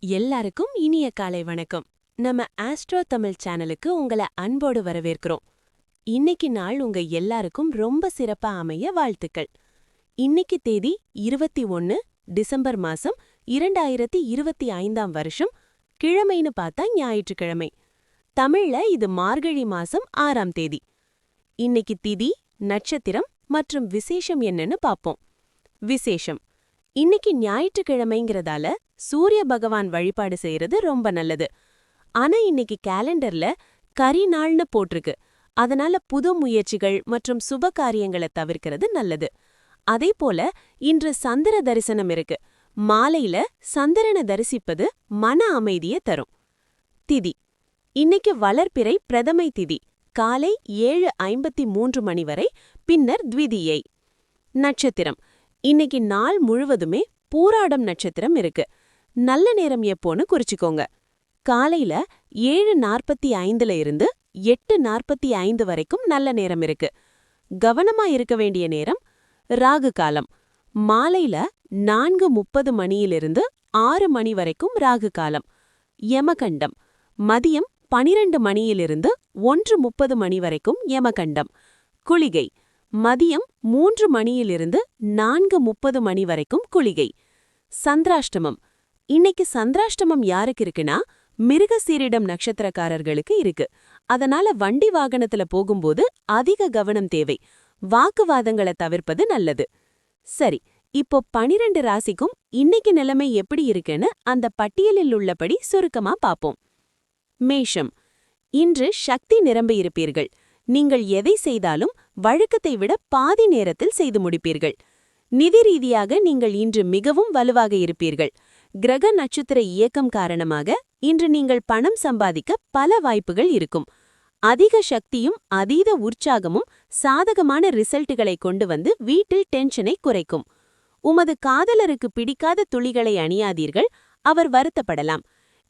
எல்லாருக்கும் இனிய காலை வணக்கம். நம்ம ஆஸ்ட்ரோ தமிழ் சேனலுக்கு உங்களை அன்போடு வரவேற்கிறோம். இன்னைக்கு நாள் உங்க எல்லாருக்கும் ரொம்ப சிறப்பா அமைய வாழ்த்துக்கள். இன்னைக்கு தேதி இருபத்தி ஒன்னு டிசம்பர் மாசம் இரண்டாயிரத்தி இருபத்தி ஐந்தாம் வருஷம் கிழமைன்னு பார்த்தா ஞாயிற்றுக்கிழமை. தமிழ்ல இது மார்கழி மாசம் ஆறாம் தேதி. இன்னைக்கு திதி நட்சத்திரம் மற்றும் விசேஷம் என்னன்னு பாப்போம் விசேஷம். இன்னைக்கு ஞாயிற்றுக்கிழமைங்கிறதால சூரிய பகவான் வழிபாடு செய்யறது ரொம்ப நல்லது. ஆனா இன்னைக்கு கேலண்டர்ல கரி நாள்னு போட்டிருக்கு. அதனால புது முயற்சிகள் மற்றும் சுப காரியங்களை தவிர்க்கிறது நல்லது. அதே போல இன்று சந்திர தரிசனம் இருக்கு. மாலையில சந்திரனை தரிசிப்பது மன அமைதியை தரும். திதி. இன்னைக்கு வளர்ப்பிறை பிரதமை திதி. காலை ஏழு ஐம்பத்தி மூன்று மணி வரை பின்னர் த்விதியை. நட்சத்திரம். இன்னைக்கு நாள் முழுவதுமே பூராடம் நட்சத்திரம் இருக்கு. நல்ல நேரம் எப்போன்னு குறிச்சுக்கோங்க. காலையில ஏழு நாற்பத்தி ஐந்துல இருந்து எட்டு நாற்பத்தி ஐந்து வரைக்கும் நல்ல நேரம் இருக்கு. கவனமா இருக்க வேண்டிய நேரம் ராகு காலம். மாலையில நான்கு முப்பது மணியிலிருந்து ஆறு மணி வரைக்கும் ராகு காலம். யமகண்டம். மதியம் பனிரெண்டு மணியிலிருந்து ஒன்று முப்பது மணி வரைக்கும் யமகண்டம். குளிகை. மதியம் மூன்று மணியிலிருந்து நான்கு முப்பது மணி வரைக்கும் குளிகை. சந்திராஷ்டமம். இன்னைக்கு சந்திராஷ்டமம் யாருக்கு இருக்குன்னா மிருகசீரிடம் நட்சத்திரக்காரர்களுக்கு இருக்கு. அதனால வண்டி வாகனத்துல போகும்போது அதிக கவனம் தேவை. வாக்குவாதங்களை தவிர்ப்பது நல்லது. சரி இப்போ பனிரெண்டு ராசிக்கும் இன்னைக்கு நிலைமை எப்படி இருக்குன்னு அந்த பட்டியலில் உள்ளபடி சுருக்கமா பாப்போம் மேஷம். இன்று சக்தி நிரம்பியிருப்பீர்கள் நீங்கள் எதை செய்தாலும் வழக்கத்தை விட பாதி நேரத்தில் செய்து முடிப்பீர்கள். நிதி ரீதியாக நீங்கள் இன்று மிகவும் வலுவாக இருப்பீர்கள். கிரக நட்சத்திர இயக்கம் காரணமாக இன்று நீங்கள் பணம் சம்பாதிக்க பல வாய்ப்புகள் இருக்கும். அதிக சக்தியும் அதீத உற்சாகமும் சாதகமான ரிசல்ட்டுகளை கொண்டு வந்து வீட்டில் டென்ஷனை குறைக்கும். உமது காதலருக்கு பிடிக்காத துளிகளை அணியாதீர்கள். அவர் வருத்தப்படலாம்.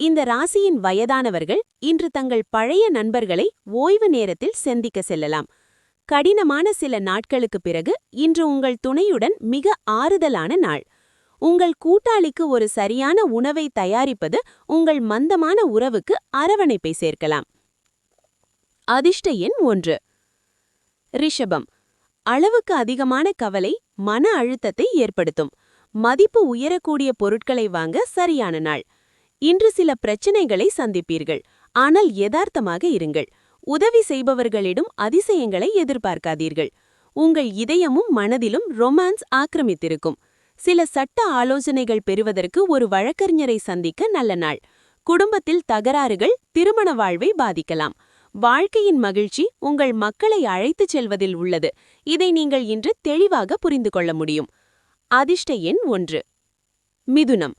இந்த ராசியின் வயதானவர்கள் இன்று தங்கள் பழைய நண்பர்களை ஓய்வு நேரத்தில் சந்திக்க செல்லலாம். கடினமான சில நாட்களுக்கு பிறகு இன்று உங்கள் துணையுடன் மிக ஆறுதலான நாள். உங்கள் கூட்டாளிக்கு ஒரு சரியான உணவை தயாரிப்பது உங்கள் மந்தமான உறவுக்கு அரவணைப்பை சேர்க்கலாம். அதிர்ஷ்ட எண் ஒன்று. ரிஷபம். அளவுக்கு அதிகமான கவலை மன அழுத்தத்தை ஏற்படுத்தும். மதிப்பு உயரக்கூடிய பொருட்களை வாங்க சரியான நாள். இன்று சில பிரச்சனைகளை சந்திப்பீர்கள். ஆனால் யதார்த்தமாக இருங்கள். உதவி செய்பவர்களிடம் அதிசயங்களை எதிர்பார்க்காதீர்கள். உங்கள் இதயமும் மனதிலும் ரொமான்ஸ் ஆக்கிரமித்திருக்கும். சில சட்ட ஆலோசனைகள் பெறுவதற்கு ஒரு வழக்கறிஞரை சந்திக்க நல்ல நாள். குடும்பத்தில் தகராறுகள் திருமண வாழ்வை பாதிக்கலாம். வாழ்க்கையின் மகிழ்ச்சி உங்கள் மக்களை அழைத்துச் செல்வதில் உள்ளது. இதை நீங்கள் இன்று தெளிவாக புரிந்து கொள்ள முடியும். அதிர்ஷ்ட எண் ஒன்று. மிதுனம்.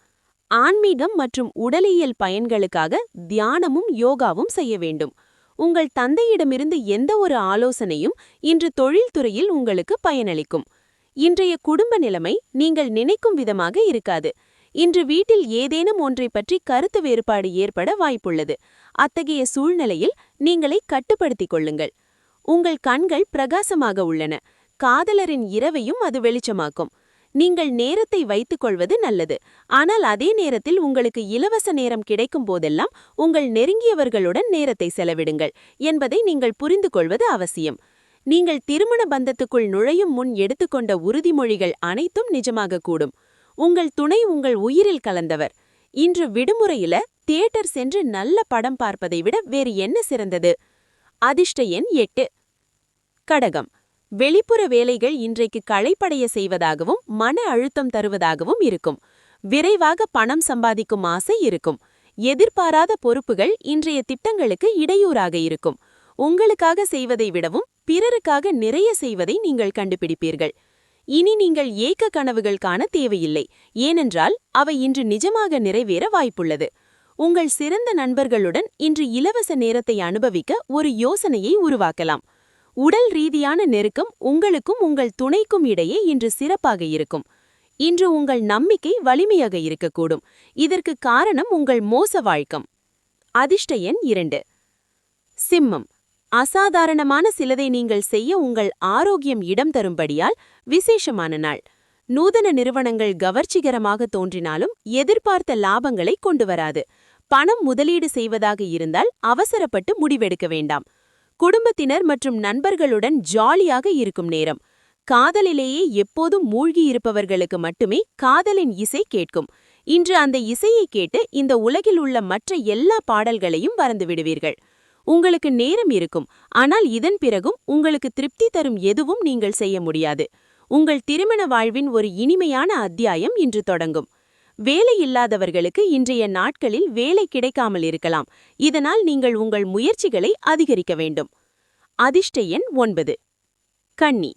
ஆன்மீகம் மற்றும் உடலியல் பயன்களுக்காக தியானமும் யோகாவும் செய்ய வேண்டும். உங்கள் தந்தையிடமிருந்து எந்த ஒரு ஆலோசனையும் இன்று தொழில்துறையில் உங்களுக்கு பயனளிக்கும். இன்றைய குடும்ப நிலைமை நீங்கள் நினைக்கும் விதமாக இருக்காது. இன்று வீட்டில் ஏதேனும் ஒன்றை பற்றி கருத்து வேறுபாடு ஏற்பட வாய்ப்புள்ளது. அத்தகைய சூழ்நிலையில் நீங்களை கட்டுப்படுத்திக் கொள்ளுங்கள். உங்கள் கண்கள் பிரகாசமாக உள்ளன. காதலரின் இரவையும் அது வெளிச்சமாக்கும். நீங்கள் நேரத்தை வைத்துக் கொள்வது நல்லது. ஆனால் அதே நேரத்தில் உங்களுக்கு இலவச நேரம் கிடைக்கும் போதெல்லாம் உங்கள் நெருங்கியவர்களுடன் நேரத்தை செலவிடுங்கள் என்பதை நீங்கள் புரிந்து கொள்வது அவசியம். நீங்கள் திருமண பந்தத்துக்குள் நுழையும் முன் எடுத்துக்கொண்ட உறுதிமொழிகள் அனைத்தும் நிஜமாக கூடும். உங்கள் துணை உங்கள் உயிரில் கலந்தவர். இன்று விடுமுறையில தியேட்டர் சென்று நல்ல படம் பார்ப்பதை விட வேறு என்ன சிறந்தது? அதிர்ஷ்ட எண் எட்டு. கடகம். வெளிப்புற வேலைகள் இன்றைக்கு களைப்படைய செய்வதாகவும் மன அழுத்தம் தருவதாகவும் இருக்கும். விரைவாக பணம் சம்பாதிக்கும் ஆசை இருக்கும். எதிர்பாராத பொறுப்புகள் இன்றைய திட்டங்களுக்கு இடையூறாக இருக்கும். உங்களுக்காக செய்வதை விடவும் பிறருக்காக நிறைய செய்வதை நீங்கள் கண்டுபிடிப்பீர்கள். இனி நீங்கள் ஏக்க கனவுகள் காண தேவையில்லை. ஏனென்றால் அவை இன்று நிஜமாக நிறைவேற வாய்ப்புள்ளது. உங்கள் சிறந்த நண்பர்களுடன் இன்று இலவச நேரத்தை அனுபவிக்க ஒரு யோசனையை உருவாக்கலாம். உடல் ரீதியான நெருக்கம் உங்களுக்கும் உங்கள் துணைக்கும் இடையே இன்று சிறப்பாக இருக்கும். இன்று உங்கள் நம்பிக்கை வலிமையாக இருக்கக்கூடும். இதற்கு காரணம் உங்கள் மோச வாழ்க்கம். அதிர்ஷ்ட எண் இரண்டு. சிம்மம். அசாதாரணமான சிலதை நீங்கள் செய்ய உங்கள் ஆரோக்கியம் இடம் தரும்படியால் விசேஷமான நாள். நூதன நிறுவனங்கள் கவர்ச்சிகரமாக தோன்றினாலும் எதிர்பார்த்த லாபங்களை கொண்டு வராது. பணம் முதலீடு செய்வதாக இருந்தால் அவசரப்பட்டு முடிவெடுக்க வேண்டாம். குடும்பத்தினர் மற்றும் நண்பர்களுடன் ஜாலியாக இருக்கும் நேரம். காதலிலேயே எப்போதும் மூழ்கி இருப்பவர்களுக்கு மட்டுமே காதலின் இசை கேட்கும். இன்று அந்த இசையை கேட்டு இந்த உலகில் உள்ள மற்ற எல்லா பாடல்களையும் மறந்து விடுவீர்கள். உங்களுக்கு நேரம் இருக்கும். ஆனால் இதன் பிறகும் உங்களுக்கு திருப்தி தரும் எதுவும் நீங்கள் செய்ய முடியாது. உங்கள் திருமண வாழ்வின் ஒரு இனிமையான அத்தியாயம் இன்று தொடங்கும். வேலை இல்லாதவர்களுக்கு இன்றைய நாட்களில் வேலை கிடைக்காமல் இருக்கலாம். இதனால் நீங்கள் உங்கள் முயற்சிகளை அதிகரிக்க வேண்டும். அதிர்ஷ்ட எண் ஒன்பது. கன்னி.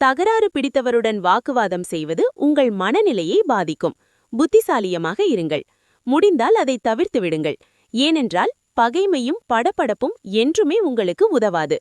தகராறு பிடித்தவருடன் வாக்குவாதம் செய்வது உங்கள் மனநிலையை பாதிக்கும். புத்திசாலியமாக இருங்கள். முடிந்தால் அதை தவிர்த்து விடுங்கள். ஏனென்றால் பகைமையும் படபடப்பும் என்றுமே உங்களுக்கு உதவாது.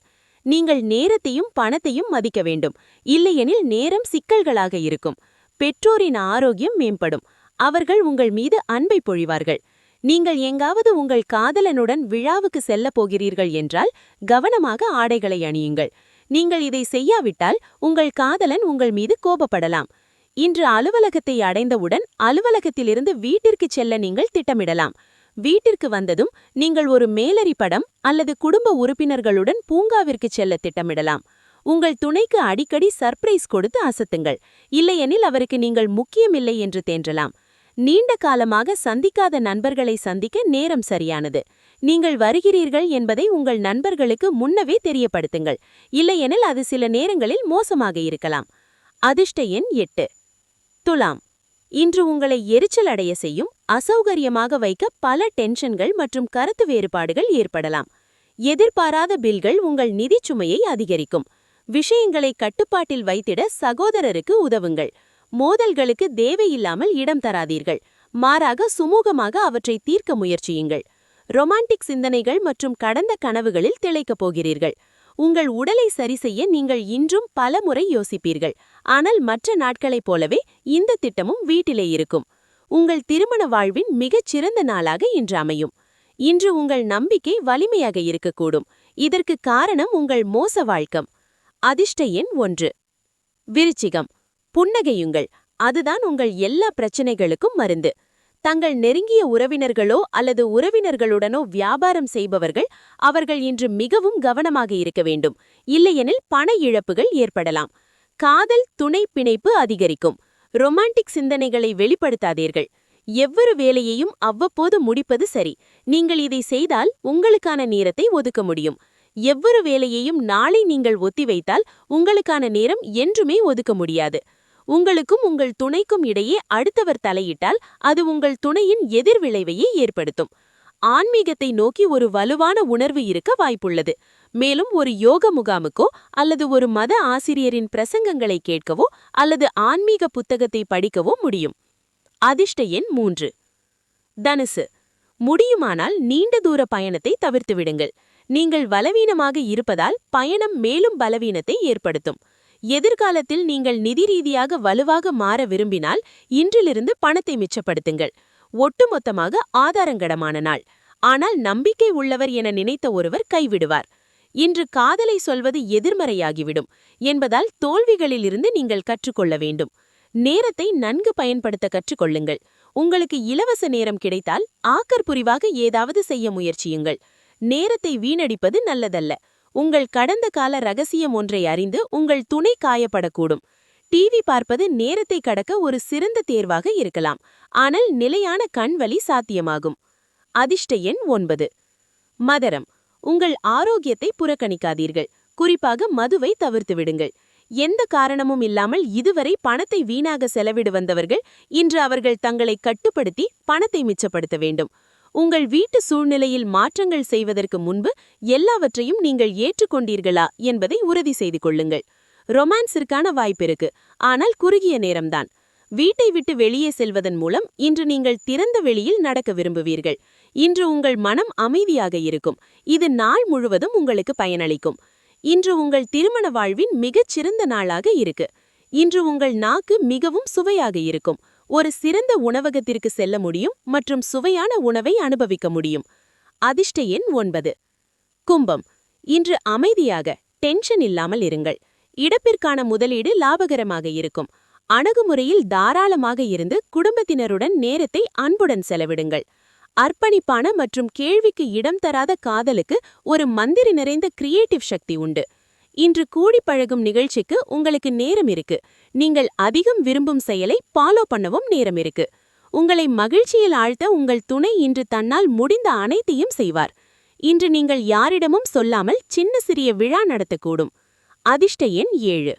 நீங்கள் நேரத்தையும் பணத்தையும் மதிக்க வேண்டும். இல்லையெனில் நேரம் சிக்கல்களாக இருக்கும். பெற்றோரின் ஆரோக்கியம் மேம்படும். அவர்கள் உங்கள் மீது அன்பை பொழிவார்கள். நீங்கள் எங்காவது உங்கள் காதலனுடன் விழாவுக்கு செல்லப் போகிறீர்கள் என்றால் கவனமாக ஆடைகளை அணியுங்கள். நீங்கள் இதை செய்யாவிட்டால் உங்கள் காதலன் உங்கள் மீது கோபப்படலாம். இன்று அலுவலகத்தை அடைந்தவுடன் அலுவலகத்திலிருந்து வீட்டிற்குச் செல்ல நீங்கள் திட்டமிடலாம். வீட்டிற்கு வந்ததும் நீங்கள் ஒரு மேலரி படம் அல்லது குடும்ப உறுப்பினர்களுடன் பூங்காவிற்கு செல்ல திட்டமிடலாம். உங்கள் துணைக்கு அடிக்கடி சர்ப்ரைஸ் கொடுத்து அசத்துங்கள். இல்லையெனில் அவருக்கு நீங்கள் முக்கியமில்லை என்று தேன்றலாம். நீண்ட காலமாக சந்திக்காத நண்பர்களை சந்திக்க நேரம் சரியானது. நீங்கள் வருகிறீர்கள் என்பதை உங்கள் நண்பர்களுக்கு முன்னவே தெரியப்படுத்துங்கள். இல்லையெனில் அது சில நேரங்களில் மோசமாக இருக்கலாம். அதிர்ஷ்ட எண் எட்டு. துலாம். இன்று உங்களை எரிச்சல் அடைய செய்யும் அசௌகரியமாக வைக்க பல டென்ஷன்கள் மற்றும் கருத்து வேறுபாடுகள் ஏற்படலாம். எதிர்பாராத பில்கள் உங்கள் நிதிச் சுமையை அதிகரிக்கும். விஷயங்களை கட்டுப்பாட்டில் வைத்திட சகோதரருக்கு உதவுங்கள். மோதல்களுக்கு தேவையில்லாமல் இடம் தராதீர்கள். மாறாக சுமூகமாக அவற்றை தீர்க்க முயற்சியுங்கள். ரொமான்டிக் சிந்தனைகள் மற்றும் கடந்த கனவுகளில் திளைக்கப் போகிறீர்கள். உங்கள் உடலை சரிசெய்ய நீங்கள் இன்றும் பல முறை யோசிப்பீர்கள். ஆனால் மற்ற நாட்களைப் போலவே இந்த திட்டமும் வீட்டிலே இருக்கும். உங்கள் திருமண வாழ்வின் மிகச் சிறந்த நாளாக இன்று அமையும். இன்று உங்கள் நம்பிக்கை வலிமையாக இருக்கக்கூடும். இதற்கு காரணம் உங்கள் மோச வாழ்க்கம். அதிர்ஷ்ட எண் ஒன்று. விருச்சிகம். புன்னகையுங்கள். அதுதான் உங்கள் எல்லா பிரச்சனைகளுக்கும் மருந்து. தங்கள் நெருங்கிய உறவினர்களோ அல்லது உறவினர்களுடனோ வியாபாரம் செய்பவர்கள் அவர்கள் இன்று மிகவும் கவனமாக இருக்க வேண்டும். இல்லையெனில் பண இழப்புகள் ஏற்படலாம். காதல் துணை பிணைப்பு அதிகரிக்கும். ரொமான்டிக் சிந்தனைகளை வெளிப்படுத்தாதீர்கள். எவ்வொரு வேலையையும் அவ்வப்போது முடிப்பது சரி. நீங்கள் இதை செய்தால் உங்களுக்கான நேரத்தை ஒதுக்க முடியும். எவ்வொரு வேலையையும் நாளை நீங்கள் ஒத்திவைத்தால் உங்களுக்கான நேரம் என்றுமே ஒதுக்க முடியாது. உங்களுக்கும் உங்கள் துணைக்கும் இடையே அடுத்தவர் தலையிட்டால் அது உங்கள் துணையின் எதிர்விளைவையே ஏற்படுத்தும். ஆன்மீகத்தை நோக்கி ஒரு வலுவான உணர்வு இருக்க வாய்ப்புள்ளது. மேலும் ஒரு யோக முகாமுக்கோ அல்லது ஒரு மத ஆசிரியரின் பிரசங்கங்களை கேட்கவோ அல்லது ஆன்மீக புத்தகத்தை படிக்கவோ முடியும். அதிர்ஷ்ட எண் மூன்று. தனுசு. முடியுமானால் நீண்ட தூர பயணத்தை தவிர்த்து விடுங்கள் நீங்கள் பலவீனமாக இருப்பதால் பயணம் மேலும் பலவீனத்தை ஏற்படுத்தும். எதிர்காலத்தில் நீங்கள் நிதி ரீதியாக வலுவாக மாற விரும்பினால் இன்றிலிருந்து பணத்தை மிச்சப்படுத்துங்கள். ஒட்டுமொத்தமாக ஆதாரங்கடமான நாள். ஆனால் நம்பிக்கை உள்ளவர் என நினைத்த ஒருவர் கைவிடுவார். இன்று காதலை சொல்வது எதிர்மறையாகிவிடும் என்பதால் தோல்விகளிலிருந்து நீங்கள் கற்றுக்கொள்ள வேண்டும். நேரத்தை நன்கு பயன்படுத்த கற்றுக்கொள்ளுங்கள். உங்களுக்கு இலவச நேரம் கிடைத்தால் ஆக்கர்புரிவாக ஏதாவது செய்ய முயற்சியுங்கள். நேரத்தை வீணடிப்பது நல்லதல்ல. உங்கள் கடந்த கால ரகசியம் ஒன்றை அறிந்து உங்கள் துணை காயப்படக்கூடும். டிவி பார்ப்பது நேரத்தை கடக்க ஒரு சிறந்த தேர்வாக இருக்கலாம். ஆனால் நிலையான கண்வழி சாத்தியமாகும். அதிர்ஷ்ட எண் ஒன்பது. மதரம். உங்கள் ஆரோக்கியத்தை புறக்கணிக்காதீர்கள். குறிப்பாக மதுவை தவிர்த்து விடுங்கள். எந்த காரணமும் இல்லாமல் இதுவரை பணத்தை வீணாக செலவிடு வந்தவர்கள் இன்று அவர்கள் தங்களை கட்டுப்படுத்தி பணத்தை மிச்சப்படுத்த வேண்டும். உங்கள் வீட்டு சூழ்நிலையில் மாற்றங்கள் செய்வதற்கு முன்பு எல்லாவற்றையும் நீங்கள் ஏற்றுக்கொண்டீர்களா என்பதை உறுதி செய்து கொள்ளுங்கள். ரொமான்ஸிற்கான வாய்ப்பிருக்கு ஆனால் குறுகிய நேரம்தான். வீட்டை விட்டு வெளியே செல்வதன் மூலம் இன்று நீங்கள் திறந்த வெளியில் நடக்க விரும்புவீர்கள். இன்று உங்கள் மனம் அமைதியாக இருக்கும். இது நாள் முழுவதும் உங்களுக்கு பயனளிக்கும். இன்று உங்கள் திருமண வாழ்வின் மிகச் சிறந்த நாளாக இருக்கு. இன்று உங்கள் நாக்கு மிகவும் சுவையாக இருக்கும். ஒரு சிறந்த உணவகத்திற்கு செல்ல முடியும் மற்றும் சுவையான உணவை அனுபவிக்க முடியும். அதிர்ஷ்ட எண் ஒன்பது. கும்பம். இன்று அமைதியாக டென்ஷன் இல்லாமல் இருங்கள். இடப்பிற்கான முதலீடு லாபகரமாக இருக்கும். அணுகுமுறையில் தாராளமாக இருந்து குடும்பத்தினருடன் நேரத்தை அன்புடன் செலவிடுங்கள். அர்ப்பணிப்பான மற்றும் கேள்விக்கு இடம் தராத காதலுக்கு ஒரு மந்திரி நிறைந்த கிரியேட்டிவ் சக்தி உண்டு. இன்று கூடி பழகும் நிகழ்ச்சிக்கு உங்களுக்கு நேரம் இருக்கு. நீங்கள் அதிகம் விரும்பும் செயலை ஃபாலோ பண்ணவும் நேரம் இருக்கு. உங்களை மகிழ்ச்சியில் ஆழ்த்த உங்கள் துணை இன்று தன்னால் முடிந்த அனைத்தையும் செய்வார். இன்று நீங்கள் யாரிடமும் சொல்லாமல் சின்ன சிறிய விழா நடத்தக்கூடும். அதிர்ஷ்ட எண் ஏழு.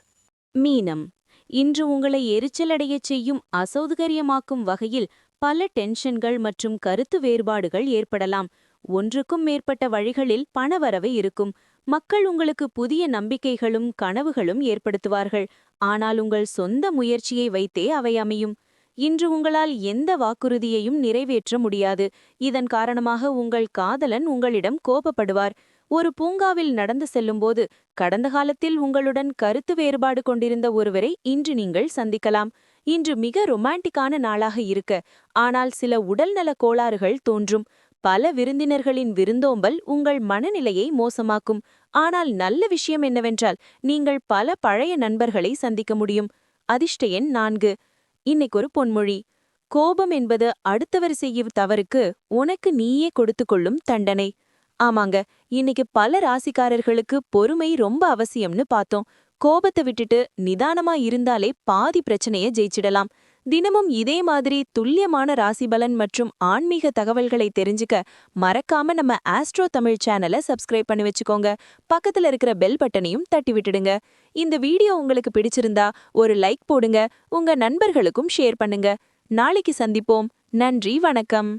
மீனம். இன்று உங்களை எரிச்சலடையச் செய்யும் அசௌகரியமாக்கும் வகையில் பல டென்ஷன்கள் மற்றும் கருத்து வேறுபாடுகள் ஏற்படலாம். ஒன்றுக்கும் மேற்பட்ட வழிகளில் பணவரவு இருக்கும். மக்கள் உங்களுக்கு புதிய நம்பிக்கைகளும் கனவுகளும் ஏற்படுத்துவார்கள். ஆனால் உங்கள் சொந்த முயற்சியை வைத்தே அவை அமையும். இன்று உங்களால் எந்த வாக்குறுதியையும் நிறைவேற்ற முடியாது. இதன் காரணமாக உங்கள் காதலன் உங்களிடம் கோபப்படுவார். ஒரு பூங்காவில் நடந்து செல்லும்போது கடந்த காலத்தில் உங்களுடன் கருத்து வேறுபாடு கொண்டிருந்த ஒருவரை இன்று நீங்கள் சந்திக்கலாம். இன்று மிக ரொமான்டிக்கான நாளாக இருக்க. ஆனால் சில உடல்நல கோளாறுகள் தோன்றும். பல விருந்தினர்களின் விருந்தோம்பல் உங்கள் மனநிலையை மோசமாக்கும். ஆனால் நல்ல விஷயம் என்னவென்றால் நீங்கள் பல பழைய நண்பர்களை சந்திக்க முடியும். அதிர்ஷ்ட எண் நான்கு. இன்னைக்கு ஒரு பொன்மொழி. கோபம் என்பது அடுத்தவர் செய்யும் தவறுக்கு உனக்கு நீயே கொடுத்து கொள்ளும் தண்டனை. ஆமாங்க இன்னைக்கு பல ராசிக்காரர்களுக்கு பொறுமை ரொம்ப அவசியம்னு பார்த்தோம். கோபத்தை விட்டுட்டு நிதானமா இருந்தாலே பாதி பிரச்சனைய ஜெயிச்சிடலாம். தினமும் இதே மாதிரி துல்லியமான ராசிபலன் மற்றும் ஆன்மீக தகவல்களை தெரிஞ்சுக்க மறக்காம நம்ம ஆஸ்ட்ரோ தமிழ் சேனலை சப்ஸ்கிரைப் பண்ணி வச்சுக்கோங்க. பக்கத்துல இருக்கிற பெல் பட்டனையும் தட்டி விட்டுடுங்க. இந்த வீடியோ உங்களுக்கு பிடிச்சிருந்தா ஒரு லைக் போடுங்க. உங்க நண்பர்களுக்கும் ஷேர் பண்ணுங்க. நாளைக்கு சந்திப்போம். நன்றி வணக்கம்.